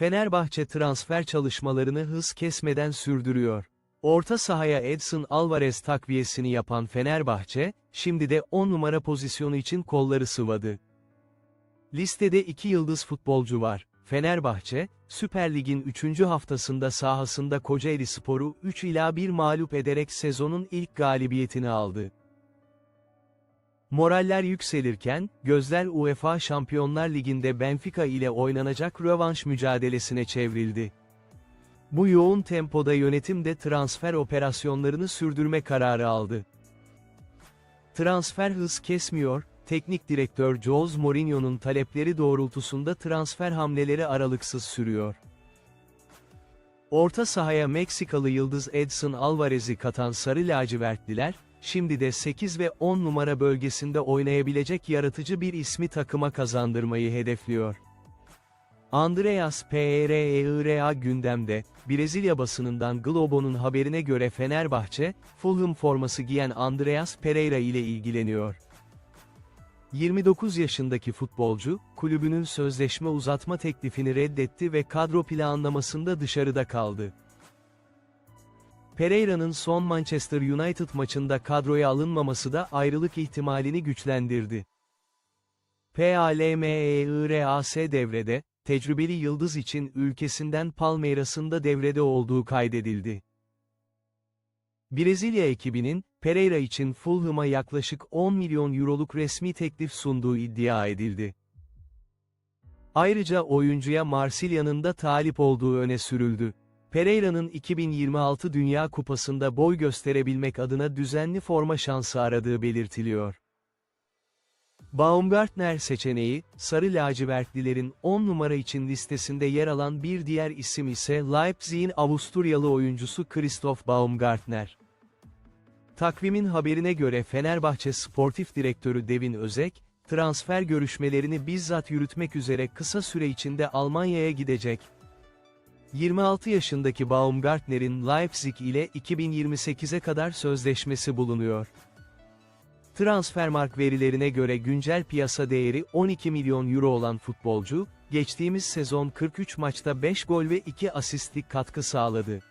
Fenerbahçe transfer çalışmalarını hız kesmeden sürdürüyor. Orta sahaya Edson Alvarez takviyesini yapan Fenerbahçe, şimdi de 10 numara pozisyonu için kolları sıvadı. Listede iki yıldız futbolcu var. Fenerbahçe, Süper Lig'in 3. haftasında sahasında Kocaeli Spor'u 3 ila 1 mağlup ederek sezonun ilk galibiyetini aldı. Moraller yükselirken, gözler UEFA Şampiyonlar Ligi'nde Benfica ile oynanacak rövanş mücadelesine çevrildi. Bu yoğun tempoda yönetim de transfer operasyonlarını sürdürme kararı aldı. Transfer hız kesmiyor, teknik direktör Jose Mourinho'nun talepleri doğrultusunda transfer hamleleri aralıksız sürüyor. Orta sahaya Meksikalı yıldız Edson Alvarez'i katan Sarı Lacivertliler, şimdi de 8 ve 10 numara bölgesinde oynayabilecek yaratıcı bir ismi takıma kazandırmayı hedefliyor. Andreas Pereira gündemde, Brezilya basınından Globo'nun haberine göre Fenerbahçe, Fulham forması giyen Andreas Pereira ile ilgileniyor. 29 yaşındaki futbolcu, kulübünün sözleşme uzatma teklifini reddetti ve kadro planlamasında dışarıda kaldı. Pereira'nın son Manchester United maçında kadroya alınmaması da ayrılık ihtimalini güçlendirdi. PALMEIRAS devrede, tecrübeli yıldız için ülkesinden Palmeiras'ın da devrede olduğu kaydedildi. Brezilya ekibinin, Pereira için Fulham'a yaklaşık 10 milyon euroluk resmi teklif sunduğu iddia edildi. Ayrıca oyuncuya Marsilya'nın da talip olduğu öne sürüldü. Pereira'nın 2026 Dünya Kupası'nda boy gösterebilmek adına düzenli forma şansı aradığı belirtiliyor. Baumgartner seçeneği, Sarı lacivertlilerin 10 numara için listesinde yer alan bir diğer isim ise Leipzig'in Avusturyalı oyuncusu Christoph Baumgartner. Takvimin haberine göre Fenerbahçe Sportif Direktörü Devin Özek, transfer görüşmelerini bizzat yürütmek üzere kısa süre içinde Almanya'ya gidecek. 26 yaşındaki Baumgartner'in Leipzig ile 2028'e kadar sözleşmesi bulunuyor. Transfermarkt verilerine göre güncel piyasa değeri 12 milyon euro olan futbolcu, geçtiğimiz sezon 43 maçta 5 gol ve 2 asistlik katkı sağladı.